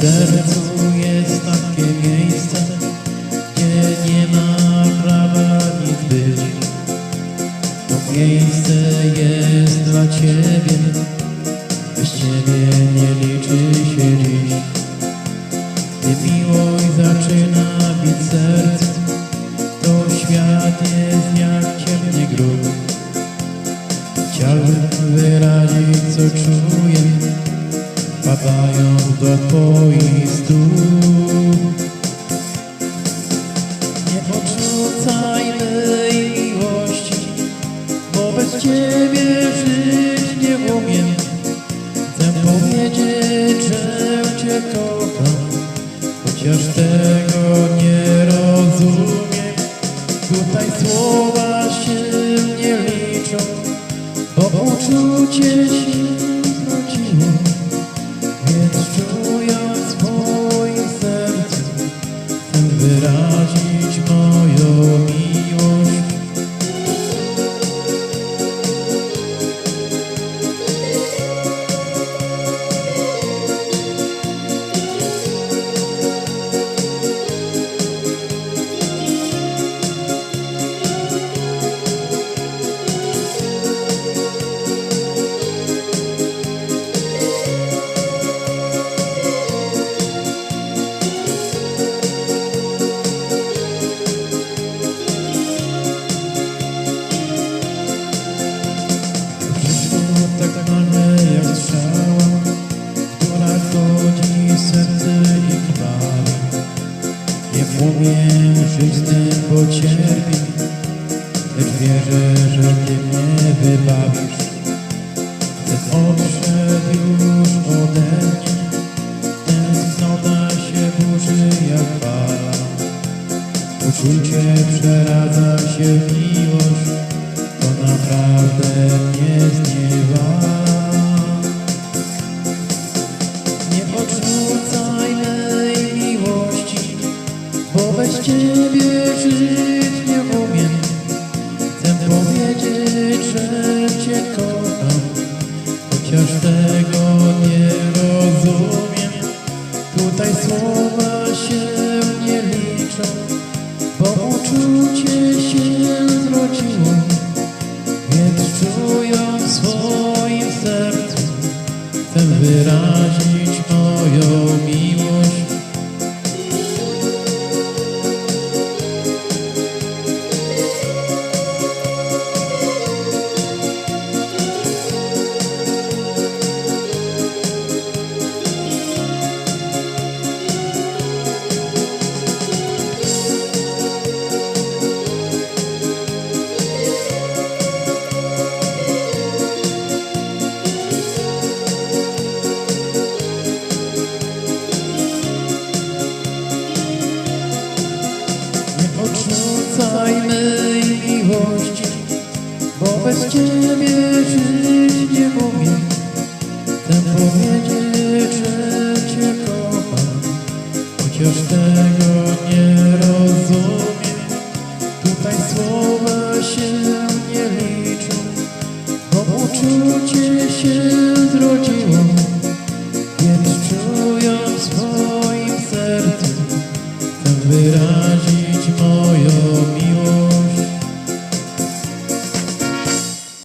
sercu jest takie miejsce, gdzie nie ma prawa nic być. To miejsce jest dla Ciebie, bez Ciebie nie liczy się dziś. Gdy miłość zaczyna bić serce, to świat jest jak ciemny grób. Chciałbym wyrazić, co czuję, padając do stóp. Nie odrzucaj mej miłości, bo bez Ciebie żyć nie umiem. Chcę powiedzieć, że Cię kocham, Nie umiem żyć z tym, bo cierpi, lecz wierzę, że Ty mnie wybawisz. Ten odszedł już ode mnie, tęsknota się burzy jak fala. Uczucie przeradza się w miłość, to naprawdę mnie zniewa. Nie odrzucaj Ciebie żyć nie umiem. Chcę powiedzieć, że Cię kocham, chociaż tego nie rozumiem. Tutaj słowa się nie liczą, bo uczucie się zrodziło. Więc czując w swoim sercu, chcę wyrazić moją miłość. Bez Ciebie żyć nie umiem. Chcę powiedzieć, że Cię kocham, chociaż tego nie rozumiem. Tutaj słowa się nie liczą, bo uczucie się zrodziło. Więc czując w swoim sercu, chcę wyrazić